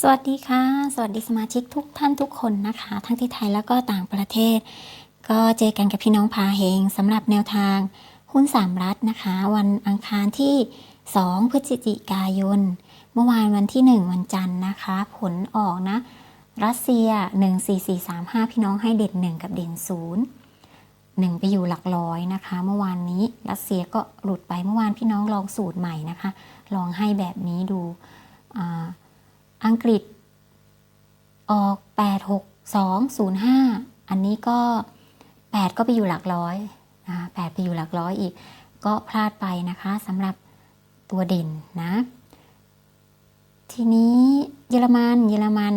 สวัสดีค่ะ สวัสดีสมาชิกทุกท่านทุกคนนะคะ ทั้งที่ไทยแล้วก็ต่างประเทศ ก็เจอกันกับพี่น้องพาเฮงสำหรับแนวทางหุ้นสามรัฐนะคะ วันอังคารที่ 2 พฤศจิกายน เมื่อวานวันที่ 1 วันจันทร์นะคะ ผลออกนะ รัสเซีย 14435 พี่น้องให้เด่น 1 กับเด่น 0 1 ไปอยู่หลักร้อยนะคะ เมื่อวานนี้รัสเซียก็หลุดไปเมื่อวานพี่น้องลองสูตรใหม่นะคะ ลองให้แบบนี้ดูอ่า อังกฤษ ออก 8 6 2 0 5 อันนี้ก็ 8 ก็ไปอยู่หลักร้อยนะ8ไปอยู่หลักร้อยอีก ก็พลาดไปนะคะสำหรับตัวเด่นนะ ทีนี้เยอรมันเยอรมัน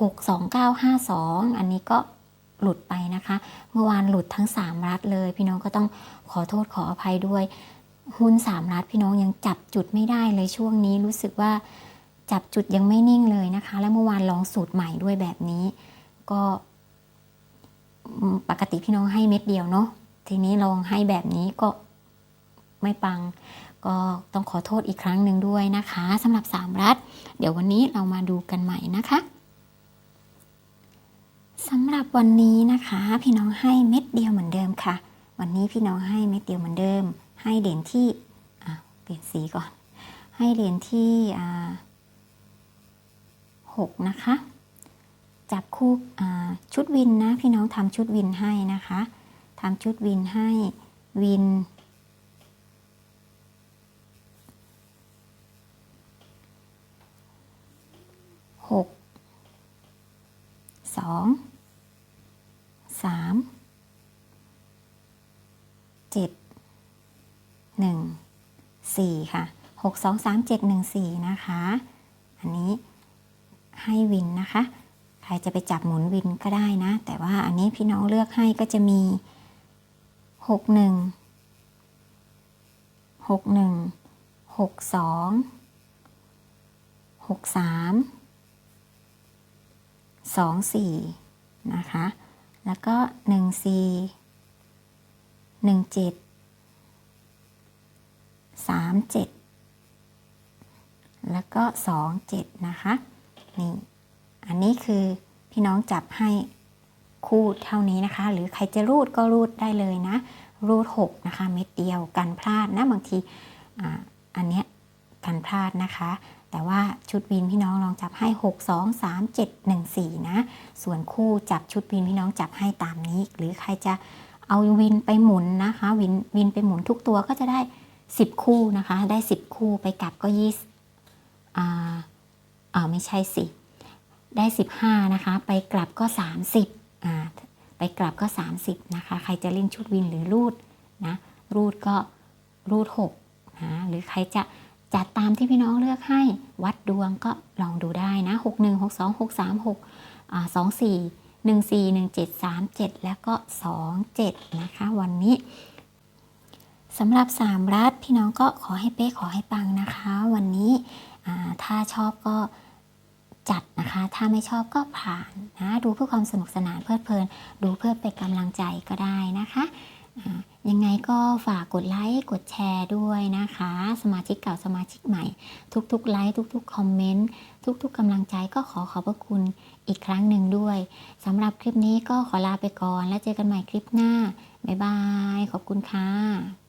6 2 9 5 2 อันนี้ก็หลุดไปนะคะ เมื่อวานหลุดทั้ง 3 รัฐเลย พี่น้องก็ต้องขอโทษขออภัยด้วย หุ้น 3 รัฐพี่น้องยังจับจุดไม่ได้เลยช่วงนี้รู้สึกว่า จับจุดยังไม่นิ่งเลยนะคะ แล้วเมื่อวานลองสูตรใหม่ด้วยแบบนี้ ก็ปกติพี่น้องให้เม็ดเดียวเนาะทีนี้ลองให้แบบนี้ก็ไม่ปัง ก็ต้องขอโทษอีกครั้งหนึ่งด้วยนะคะสำหรับสามรัฐ เดี๋ยววันนี้เรามาดูกันใหม่นะคะสำหรับวันนี้นะคะ พี่น้องให้เม็ดเดียวเหมือนเดิมค่ะ วันนี้พี่น้องให้เม็ดเดียวเหมือนเดิม ให้เหรียญที่เปลี่ยนสีก่อน ให้เหรียญที่ 6 นะคะ จับคู่ชุดวินนะพี่น้องทำชุดวินให้นะคะทำชุดวินให้วิน หก สอง สาม เจ็ด หนึ่ง สี่ค่ะ หกสองสามเจ็ดหนึ่งสี่นะคะ อันนี้ ให้วินนะคะ ใครจะไปจับหมุนวินก็ได้นะ แต่ว่าอันนี้พี่น้องเลือกให้ก็จะมีหกหนึ่งหกหนึ่งหกสองหกสามสองสี่นะคะ แล้วก็หนึ่งสี่หนึ่งเจ็ดสามเจ็ดแล้วก็สองเจ็ดนะคะ นี่ อันนี้คือพี่น้องจับให้คู่เท่านี้นะคะ หรือใครจะรูดก็รูดได้เลยนะ รูด 6 นะคะ เม็ดเดียวกันพลาดนะบางทีออันเนี้ยกันพลาดนะคะ แต่ว่าชุดวินพี่น้องลองจับให้ 6 2 3 7 1 4 นะ ส่วนคู่จับชุดวินพี่น้องจับให้ตามนี้ หรือใครจะเอาวินไปหมุนนะคะ วินวินไปหมุนทุกตัวก็จะได้ 10 คู่นะคะ ได้ 10 คู่ไปกลับก็20อ่า อ่าไม่ใช่สิ ได้ 15 นะคะ ไปกลับก็ 30อ่าไปกลับก็ 30 นะคะ ใครจะเล่นชุดวินหรือรูดนะรูดก็รูด6นะหรือใครจะจัดตามที่พี่น้องเลือกให้วัดดวงก็ลองดูได้นะ 61 62 63 6อ่า24 14 17 37 แล้วก็ 27 นะคะ วันนี้ สำหรับ 3 รัฐพี่น้องก็ขอให้เป๊ะขอให้ปังนะคะ วันนี้ถ้าชอบก็จัดนะคะ ถ้าไม่ชอบก็ผ่านนะ ดูเพื่อความสนุกสนานเพลิดเพลิน ดูเพื่อเป็นกำลังใจก็ได้นะคะยังไงก็ฝากกดไลค์ กดแชร์ด้วยนะคะ สมาชิกเก่าสมาชิกใหม่ ทุกๆไลค์ทุกๆคอมเมนต์ทุกๆกำลังใจก็ขอขอบพระคุณอีกครั้งหนึ่งด้วยสำหรับคลิปนี้ก็ขอลาไปก่อน แล้วเจอกันใหม่คลิปหน้า บ๊ายบาย ขอบคุณค่ะ